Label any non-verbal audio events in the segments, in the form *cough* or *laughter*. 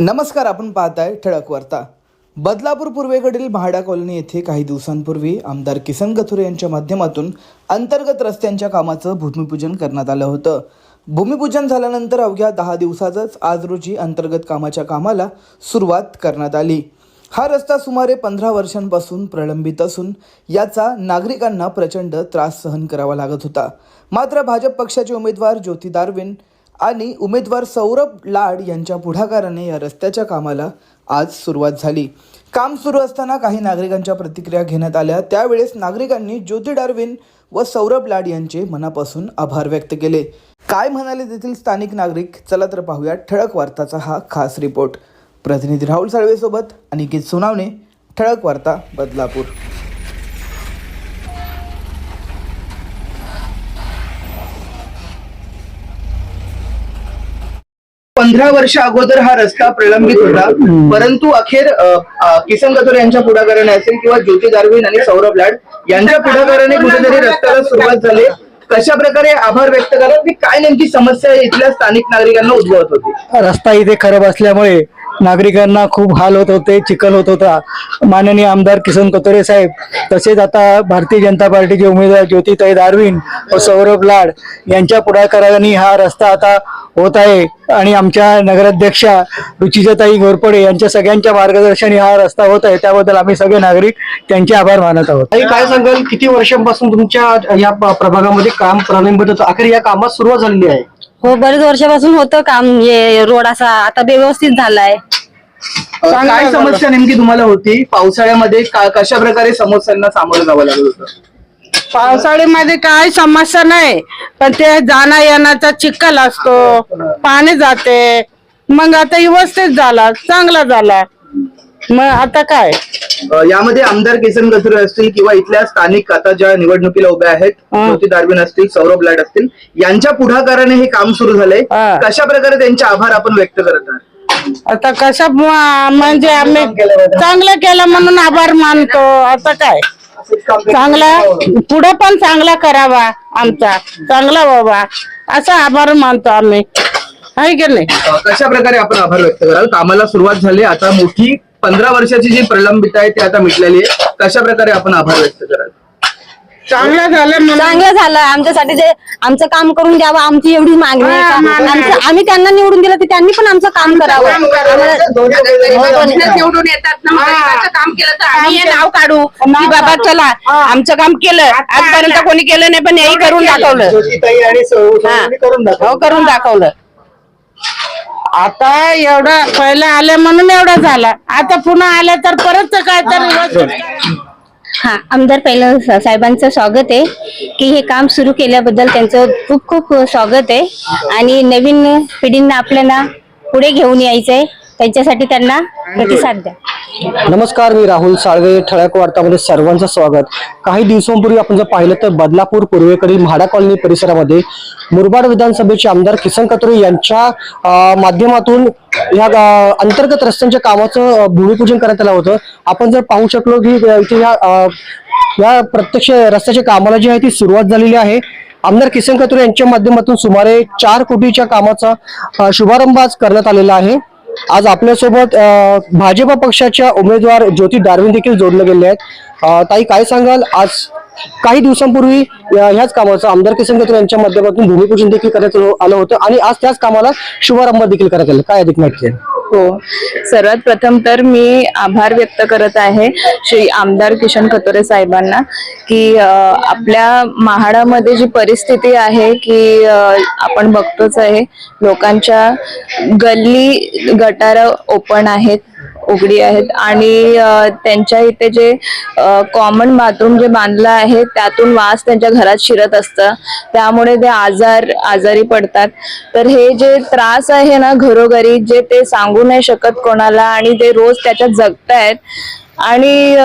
नमस्कार आपण पाहताय ठळक वार्ता. बदलापूर पूर्वेकडील महाडा कॉलनी येथे काही दिवसांपूर्वी आमदार किसन गथुरे यांच्या माध्यमातून अंतर्गत रस्त्यांच्या कामाचं भूमिपूजन करण्यात आलं होतं. भूमिपूजन झाल्यानंतर अवघ्या दहा दिवसातच आज रोजी अंतर्गत कामाच्या कामाला सुरुवात करण्यात आली. हा रस्ता सुमारे पंधरा वर्षांपासून प्रलंबित असून याचा नागरिकांना प्रचंड त्रास सहन करावा लागत होता. मात्र भाजप पक्षाचे उमेदवार ज्योती दारविन आणि उमेदवार सौरभ लाड यांच्या पुढाकाराने या रस्त्याच्या कामाला आज सुरुवात झाली. काम सुरू असताना काही नागरिकांच्या प्रतिक्रिया घेण्यात आल्या. त्यावेळेस नागरिकांनी ज्योती डार्विन व सौरभ लाड यांचे मनापासून आभार व्यक्त केले. काय म्हणाले तेथील स्थानिक नागरिक? चला तर पाहूया ठळक वार्ताचा हा खास रिपोर्ट. प्रतिनिधी राहुल साळवेसोबत अनिकेत सोनावणे ठळक वार्ता बदलापूर. पंधरा वर्ष अगोदर हा रस्ता प्रलंबित होता. परंतु अखेर किसन कथोरे यांच्या पुढाकाराने असेल किंवा ज्योती दारविन आणि सौरभ लाड यांच्या पुढाकाराने कुठेतरी रस्त्याला सुरुवात झाली. कशा प्रकारे आभार व्यक्त करा की काय नेमकी समस्या इथल्या स्थानिक नागरिकांना उद्भवत होती? रस्ता इथे खराब असल्यामुळे नागरिकांना खूप हाल होत होते चिखल होत होता. माननीय आमदार किसन कतोरे साहेब तसेच आता भारतीय जनता पार्टीचे उमेदवार ज्योतिताई दारविन व सौरभ लाड यांच्या पुढाकाराने हा रस्ता आता होत आहे. आणि आमच्या नगराध्यक्षा रुचिजाताई घोरपडे यांच्या सगळ्यांच्या मार्गदर्शनाने हा रस्ता होत आहे. त्याबद्दल आम्ही सगळे नागरिक त्यांचे आभार मानत आहोत. ताई, काय सांगाल? किती वर्षांपासून तुमच्या या प्रभागामध्ये काम प्रलंबित होतं अखेर या कामात सुरुवात झालेली आहे? हो बरेच वर्षापासून होतं काम. हे रोड असा आता व्यवस्थित झालाय. काय समस्या नेमकी तुम्हाला होती? पावसाळ्यामध्ये कशा प्रकारे समस्यांना सामोरं जावं लागत होतं? पावसाळ्यामध्ये काय समस्या नाही पण ते जाणं येण्याचा चिखल असतो पाणी जाते. मग आता व्यवस्थित झाला चांगला झाला. मग आता काय? अ, यामध्ये आमदार किसन गथुरे असतील किंवा इथल्या स्थानिक आता ज्या निवडणुकीला उभ्या आहेत ज्योती दारविन असतील सौरभ लाड असतील यांच्या पुढाकाराने हे काम सुरू झालंय हा. कशा प्रकारे त्यांचे आभार आपण व्यक्त करत आहात? आता कशा म्हणजे आम्ही चांगलं केलं म्हणून आभार मानतो. आता काय? चांगला पुढे पण चांगला करावा आमचा. चांगला व्हावा. असा आभार मानतो आम्ही. आहे की नाही? कशा प्रकारे आपण आभार व्यक्त कराल? कामाला सुरुवात झाली आता मोठी पंधरा वर्षाची जी प्रलंबित आहे ती आता मिटलेली आहे. कशा प्रकारे आपण आभार व्यक्त कराल? चांगलं झालं म्हणून. चांगलं झालं. आमच्यासाठी ते आमचं काम करून द्यावं आमची एवढी मागणी आहे हा, का? मागणी आहे. आमचं- आम्ही त्यांना निवडून दिलं तर त्यांनी पण आमचं काम करावं. आम्हाला- निवडून येतात ना मग गरिबाचं काम केलं तर आम्ही हे नाव काढू. की बाबा चला आमचं काम केलं. आजपर्यंत कोणी केलं नाही पण हेही करून दाखवलं. ज्योतिताई आणि सौ- हा. सौरभने करून दाखवलं. हो करून दाखवलं. आता एवढा पहिला आले म्हणून एवढा झाला. आता पुन्हा आले तर परत काय तर व्यवस्थित हा आमदार पहिलं साहेबांचं स्वागत आहे. की हे काम सुरू केल्याबद्दल त्यांचं खूप खूप स्वागत आहे. आणि नवीन पिढींना आपल्याला पुढे घेऊन यायचंय त्यांच्यासाठी त्यांना प्रतिसाद द्या. नमस्कार मी राहुल साळवे ठळक वार्तामध्ये सर्वांचं स्वागत. काही दिवसांपूर्वी आपण जर पाहिलं तर बदलापूर पूर्वेकडील म्हाडा कॉलनी परिसरामध्ये मुरबाड विधानसभेचे आमदार किसन कत्रे यांच्या माध्यमातून या अंतर्गत रस्त्यांच्या कामाचं भूमिपूजन करण्यात आलं होतं. आपण जर पाहू शकलो की इथे या या प्रत्यक्ष रस्त्याच्या कामाला जी आहे ती सुरुवात झालेली आहे. आमदार किसन कत्रे यांच्या माध्यमातून सुमारे चार कोटीच्या कामाचा शुभारंभ आज करण्यात आलेला आहे. आज आपल्यासोबत भाजपा पक्षाच्या उमेदवार ज्योती डार्विन देखील जोडले गेले आहेत. ताई काय सांगाल? आज काही दिवसांपूर्वी ह्याच कामाचं आमदार किसन कत्रे यांच्या माध्यमातून भूमिपूजन देखील करण्यात आलं होतं आणि आज त्याच कामाला शुभारंभ देखील करण्यात आलं. काय अधिक माहिती आहे? हो. सर्वात प्रथम तर मी आभार व्यक्त करत आहे श्री आमदार किशन कतोरे साहेबांना की आपल्या महाडामध्ये जी परिस्थिती आहे की आपण बघतोच आहे लोकांच्या गल्ली गटार ओपन आहेत उघडी आहेत आणि त्यांच्या इथे जे कॉमन बाथरूम जे बांधलं आहे त्यातून वास त्यांच्या घरात शिरत असतं. त्यामुळे ते आजार आजारी पडतात. तर हे जे त्रास आहे ना घरोघरी जे ते सांगू नाही शकत कोणाला आणि ते रोज त्याच्यात जगतायत आणि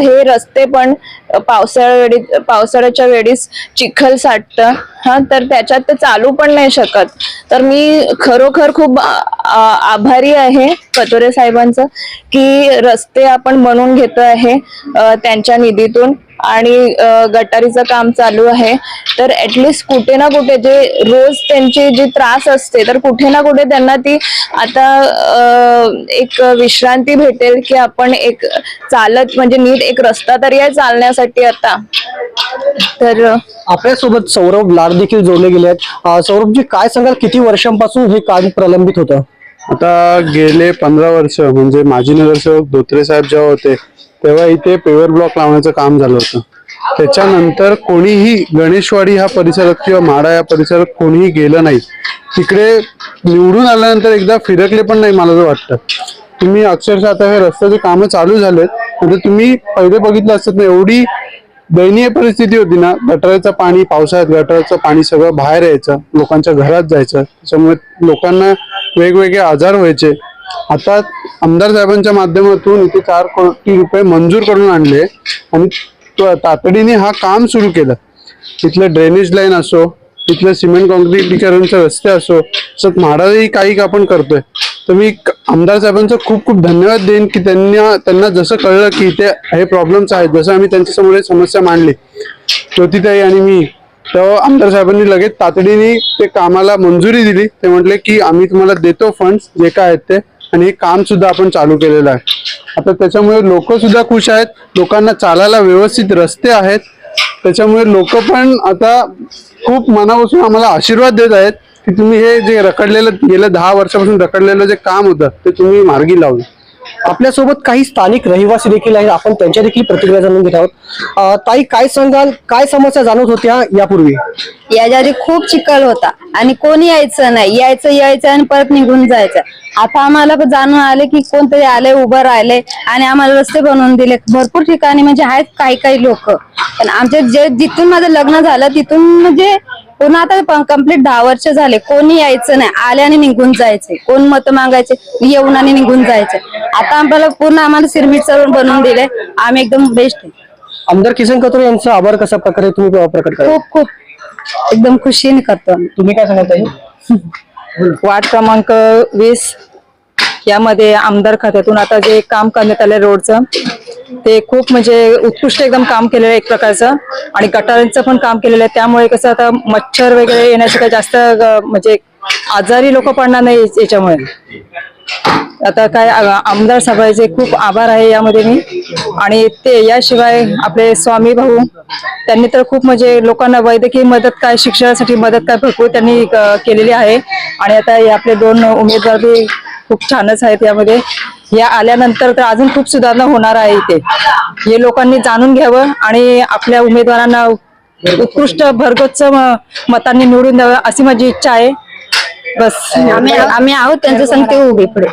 हे रस्ते पण पावसाळ्या वेळी पावसाळ्याच्या वेळीस चिखल साठतं. हा तर त्याच्यात ते चालू पण नाही शकत. तर मी खरोखर खूप आ- आभारी आहे कतोरे साहेबांचं की रस्ते आपण बनवून घेतो आहे त्यांच्या निधीतून. आणि गटारीचं काम चालू आहे. तर ऍटलिस्ट कुठे ना कुठे जे रोज त्यांची जी त्रास असते तर कुठे ना कुठे त्यांना ती आता एक विश्रांती भेटेल की आपण एक चालत म्हणजे नीट एक रस्ता तरी आहे चालण्यासाठी आता. तर आपल्यासोबत सौरभ लाड देखील जोडले गेले आहेत सौरभजी काय सांगाल किती वर्षांपासून हे काम प्रलंबित होतं? आता गेले पंधरा वर्ष म्हणजे माजी नगरसेवक धोत्रे साहेब जेव्हा होते तेव्हा इथे पेवर ब्लॉक लावण्याचं काम झालं होतं. त्याच्यानंतर कोणीही गणेशवाडी ह्या परिसरात किंवा माडा या परिसरात कोणीही गेलं नाही. तिकडे निवडून आल्यानंतर एकदा फिरकले पण नाही मला तर वाटतं. तुम्ही अक्षरशः आता हे रस्त्याचे कामं चालू झालेत. म्हणजे तुम्ही पहिले बघितलं असत ना एवढी दयनीय परिस्थिती होती ना गटाराचं पाणी पावसाळ्यात गटाराचं पाणी सगळं बाहेर यायचं लोकांच्या घरात जायचं. त्याच्यामुळे लोकांना वेगवेगळे आजार व्हायचे. आता आमदार साहेबांच्या माध्यमातून इथे चार कोटी रुपये मंजूर करून आणले आणि तो- तातडीने हा काम सुरू केलं. तिथलं ड्रेनेज लाईन असो तिथलं सिमेंट कॉन्क्रिटीकरणचे रस्ते असो सत म्हाडाही काही आपण करतोय. तर मी क- आमदार साहेबांचं खूप खूप धन्यवाद देईन की त्यांना त्यांना जसं कळलं की इथे हे प्रॉब्लेम्स आहेत जसं आम्ही त्यांच्यासमोर समस्या मांडली. ज्योतिताई आणि मी तेव्हा आमदार साहेबांनी लगेच तातडीने ते कामाला मंजुरी दिली. ते म्हटले की आम्ही तुम्हाला देतो फंड्स जे काय आहेत ते. आणि हे काम सुद्धा आपण चालू केलेलं आहे. आता त्याच्यामुळे लोक सुद्धा खुश आहेत. लोकांना चालायला व्यवस्थित रस्ते आहेत. त्याच्यामुळे लोक पण आता खूप मनापासून आम्हाला आशीर्वाद देत आहेत की तुम्ही हे जे रखडलेलं गेल्या दहा वर्षापासून रखडलेलं जे काम होतं ते तुम्ही मार्गी लावलं आपल्यासोबत काही स्थानिक रहिवासी देखील आहेत. आपण त्यांच्या देखील प्रतिक्रिया जाणून घेत आहोत. ताई काय सांगाल? काय समस्या जाणवत होत्या यापूर्वी? याच्या आधी खूप चिखल होता आणि कोणी यायचं नाही. यायचं यायचं आणि परत निघून जायचं. आता आम्हाला जाणून आले की कोणतरी आले उभं राहिले आणि आम्हाला रस्ते बनवून दिले. भरपूर ठिकाणी म्हणजे आहेत काही काही लोक. पण आमचे जे जिथून माझं लग्न झालं तिथून म्हणजे पुन्हा आता कंप्लीट दहा वर्ष झाले. कोणी यायचं नाही. आले आणि निघून जायचे. कोण मत मागायचे? येऊन आणि निघून जायचे. आता आम्हाला पूर्ण आम्हाला सिरमिट बनवून दिले आम्ही एकदम बेस्ट आहे. आमदार किसन कतोरे यांचा आभार कशा प्रकारे तुम्ही प्रकट करा खूप खूप. एकदम खुशीने करतो आम्ही. तुम्ही काय सांगाल ताई? *laughs* वार्ड क्रमांक वीस. यामध्ये आमदार खात्यातून आता जे काम करण्यात आलं रोडचं ते खूप म्हणजे उत्कृष्ट एकदम काम केलेलं आहे एक प्रकारचं. आणि गटारांचं पण काम केलेलं आहे. त्यामुळे कसं आता मच्छर वगैरे येण्याचं काही जास्त म्हणजे आजारी लोक पडणार नाही याच्यामुळे. आता काय आमदार साहेबांचे खूप आभार आहे यामध्ये मी. आणि ते याशिवाय आपले स्वामी भाऊ त्यांनी तर खूप म्हणजे लोकांना वैद्यकीय मदत काय शिक्षणासाठी मदत काय भरपूर त्यांनी केलेली आहे. आणि आता हे आपले दोन उमेदवार बी खूप छानच आहेत यामध्ये. या आल्यानंतर तर अजून खूप सुधारणा होणार आहे इथे. हे लोकांनी जाणून घ्यावं आणि आपल्या उमेदवारांना उत्कृष्ट भरगोच मतांनी निवडून द्यावं अशी माझी इच्छा आहे. बस. आम्ही आम्ही आहोत त्यांच्या संग ते उभे पुढे.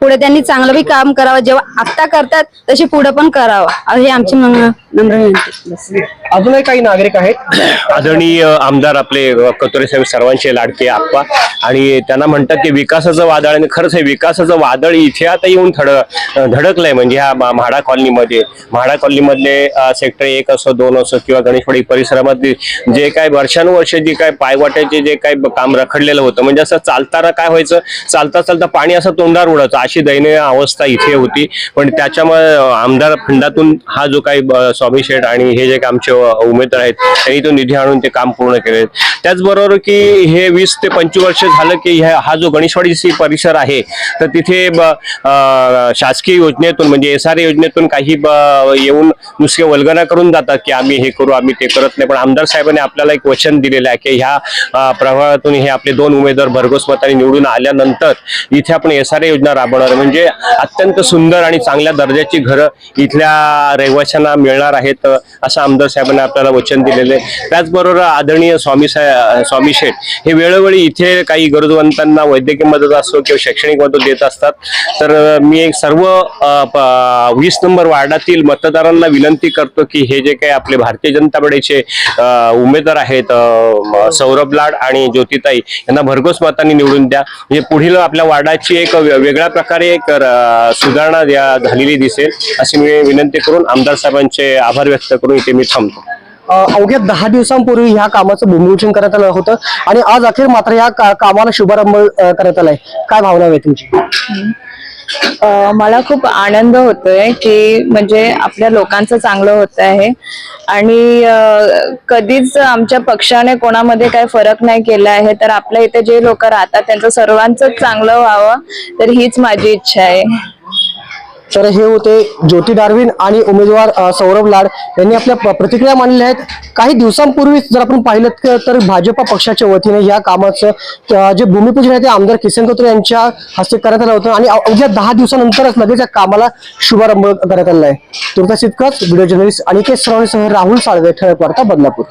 पुढे त्यांनी चांगलं बी काम करावं. जेव्हा आता करतात तशी पुढे पण करावं. हे आमची म्हणणं नम्र विनंती बस. अजूनही काही नागरिक आहेत? आदरणीय आमदार आपले कतोरे साहेब सर्वांचे लाडके आप्पा. आणि त्यांना म्हणतात की विकासाचं वादळ आणि खरंच हे विकासाचं वादळ इथे आता येऊन थड धडकलंय. म्हणजे ह्या मा- म्हाडा कॉलनीमध्ये म्हाडा कॉलनीमधले सेक्टर एक असो दोन असो किंवा गणेशवाडी परिसरामध्ये जे काय वर्षानुवर्ष जे काय पायवाट्याचे जे काय ब- काम रखडलेलं होतं म्हणजे असं चालताना काय व्हायचं? चालता चालता पाणी असं तोंडावर उडायचं. अशी दयनीय अवस्था इथे होती. पण त्याच्यामुळे अं, आमदार फंडातून हा जो काही ब- स्वामी शेठ आणि हे जे आमचे उमेदवार आहेत त्यांनी तो निधी आणून ते काम पूर्ण केले. त्याचबरोबर की हे वीस ते पंचवीस वर्ष झालं की ह्या- हा जो गणेशवाडीची परिसर आहे तर तिथे ब- शासकीय योजनेतून म्हणजे एस आर योजनेतून काही येऊन नुसके वल्गना करून जातात की आम्ही हे करू आम्ही ते करत नाही. पण आमदार साहेबांनी आपल्याला एक वचन दिलेलं आहे की ह्या अं, प्रभागातून हे आपले दोन उमेदवार भरघोस मताने निवडून आल्यानंतर इथे आपण एस आर योजना राबवणार म्हणजे अत्यंत सुंदर आणि चांगल्या दर्जाची घरं इथल्या रहिवाशांना मिळणार आहेत असं आमदार साहेबांनी आपल्याला वचन दिलेलं. आहे त्याचबरोबर आदरणीय स्वामी साहेब स्वामी शेठ हे वेळोवेळी इथे काही गरजवंतांना वैद्यकीय मदत असो किंवा शैक्षणिक मदत देत असतात. तर मी एक सर्व वीस नंबर वार्डातील मतदारांना विनंती करतो की हे जे काही आपले भारतीय जनता पार्टीचे उमेदवार आहेत सौरभ लाड आणि ज्योतिताई यांना भरघोस मतांनी निवडून द्या. म्हणजे पुढील आपल्या वार्डाची एक वेगळ्या प्रकारे एक सुधारणा झालेली दिसेल अशी मी विनंती करून आमदार साहेबांचे आभार व्यक्त करून इथे मी थांबतो. अवघ्या दहा दिवसांपूर्वी ह्या कामाचं भूमिपूजन करण्यात आलं होतं आणि आज अखेर मात्र या का- कामाला शुभारंभ करण्यात आलाय. काय भावना आहे तुमची? मला खूप आनंद होतोय की म्हणजे आपल्या लोकांचं चांगलं होत आहे. आणि कधीच आमच्या पक्षाने कोणामध्ये काही फरक नाही केला आहे तर आपल्या इथे जे लोक राहतात त्यांचं सर्वांचं चांगलं व्हावं तर हीच माझी इच्छा आहे. तर हे होते ज्योती डार्विन आणि उमेदवार सौरभ लाड. यांनी आपल्या प्रतिक्रिया मांडल्या आहेत. काही दिवसांपूर्वी जर आपण पाहिलं तर भाजपा पक्षाच्या वतीने या कामाचं जे भूमिपूजन आहे ते आमदार किसन कथोरे यांच्या हस्ते करण्यात आलं होतं आणि अवघ्या दहा दिवसानंतरच लगेच या कामाला शुभारंभ करण्यात आला आहे. तुर्तास इतकंच व्हिडिओ जर्नलिस्ट अनिकेत सरावणीसह राहुल साळवे ठळक वार्ता बदलापूर.